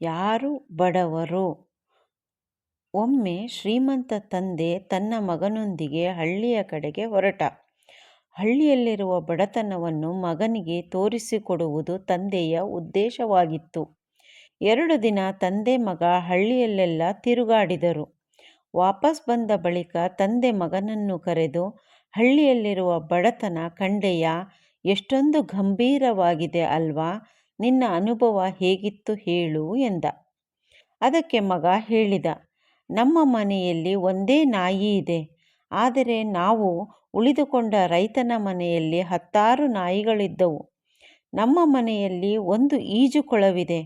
ಯಾರು ಬಡವರು? ಒಮ್ಮೆ ಶ್ರೀಮಂತ ತಂದೆ ತನ್ನ ಮಗನೊಂದಿಗೆ ಹಳ್ಳಿಯ ಕಡೆಗೆ ಹೊರಟ. ಹಳ್ಳಿಯಲ್ಲಿರುವ ಬಡತನವನ್ನು ಮಗನಿಗೆ ತೋರಿಸಿಕೊಡುವುದು ತಂದೆಯ ಉದ್ದೇಶವಾಗಿತ್ತು. ಎರಡು ದಿನ ತಂದೆ ಮಗ ಹಳ್ಳಿಯಲ್ಲೆಲ್ಲ ತಿರುಗಾಡಿದರು. ವಾಪಸ್ ಬಂದ ಬಳಿಕ ತಂದೆ ಮಗನನ್ನು ಕರೆದು, ಹಳ್ಳಿಯಲ್ಲಿರುವ ಬಡತನ ಕಂಡೆಯ? ಎಷ್ಟೊಂದು ಗಂಭೀರವಾಗಿದೆ ಅಲ್ವಾ? ನಿನ್ನ ಅನುಭವ ಹೇಗಿತ್ತು ಹೇಳು ಎಂದ. ಅದಕ್ಕೆ ಮಗ ಹೇಳಿದ, ನಮ್ಮ ಮನೆಯಲ್ಲಿ ಒಂದೇ ನಾಯಿ ಇದೆ, ಆದರೆ ನಾವು ಉಳಿದುಕೊಂಡ ರೈತನ ಮನೆಯಲ್ಲಿ ಹತ್ತಾರು ನಾಯಿಗಳಿದ್ದವು. ನಮ್ಮ ಮನೆಯಲ್ಲಿ ಒಂದು ಈಜುಕೊಳವಿದೆ,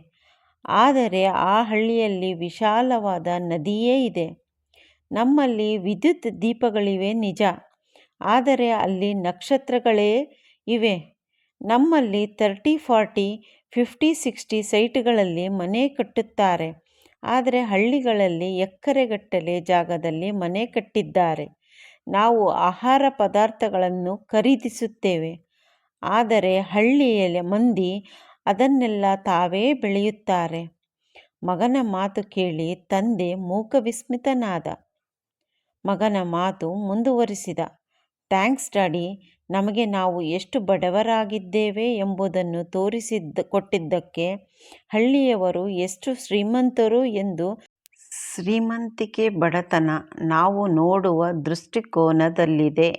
ಆದರೆ ಆ ಹಳ್ಳಿಯಲ್ಲಿ ವಿಶಾಲವಾದ ನದಿಯೇ ಇದೆ. ನಮ್ಮಲ್ಲಿ ವಿದ್ಯುತ್ ದೀಪಗಳಿವೆ ನಿಜ, ಆದರೆ ಅಲ್ಲಿ ನಕ್ಷತ್ರಗಳೇ ಇವೆ. ನಮ್ಮಲ್ಲಿ ತರ್ಟಿ ಫಾರ್ಟಿ, ಫಿಫ್ಟಿ, ಸಿಕ್ಸ್ಟಿ ಸೈಟ್ಗಳಲ್ಲಿ ಮನೆ ಕಟ್ಟುತ್ತಾರೆ. ಆದರೆ ಹಳ್ಳಿಗಳಲ್ಲಿ ಎಕರೆಗಟ್ಟಲೆ ಜಾಗದಲ್ಲಿ ಮನೆ ಕಟ್ಟಿದ್ದಾರೆ. ನಾವು ಆಹಾರ ಪದಾರ್ಥಗಳನ್ನು ಖರೀದಿಸುತ್ತೇವೆ. ಆದರೆ ಹಳ್ಳಿಯಲ್ಲಿ ಮಂದಿ ಅದನ್ನೆಲ್ಲ ತಾವೇ ಬೆಳೆಯುತ್ತಾರೆ. ಮಗನ ಮಾತು ಕೇಳಿ ತಂದೆ ಮೂಕವಿಸ್ಮಿತನಾದ ಮಗನ ಮಾತು ಮುಂದುವರಿಸಿದ. Thanks, daddy. ನಮಗೆ ನಾವು ಎಷ್ಟು ಬಡವರಾಗಿದ್ದೇವೆ ಎಂಬುದನ್ನು ತೋರಿಸಿದ್ದ, ಕೊಟ್ಟಿದ್ದಕ್ಕೆ ಹಳ್ಳಿಯವರು ಎಷ್ಟು ಶ್ರೀಮಂತರು ಎಂದು ಶ್ರೀಮಂತಿಕೆ ಬಡತನ ನಾವು ನೋಡುವ ದೃಷ್ಟಿಕೋನದಲ್ಲಿದೆ.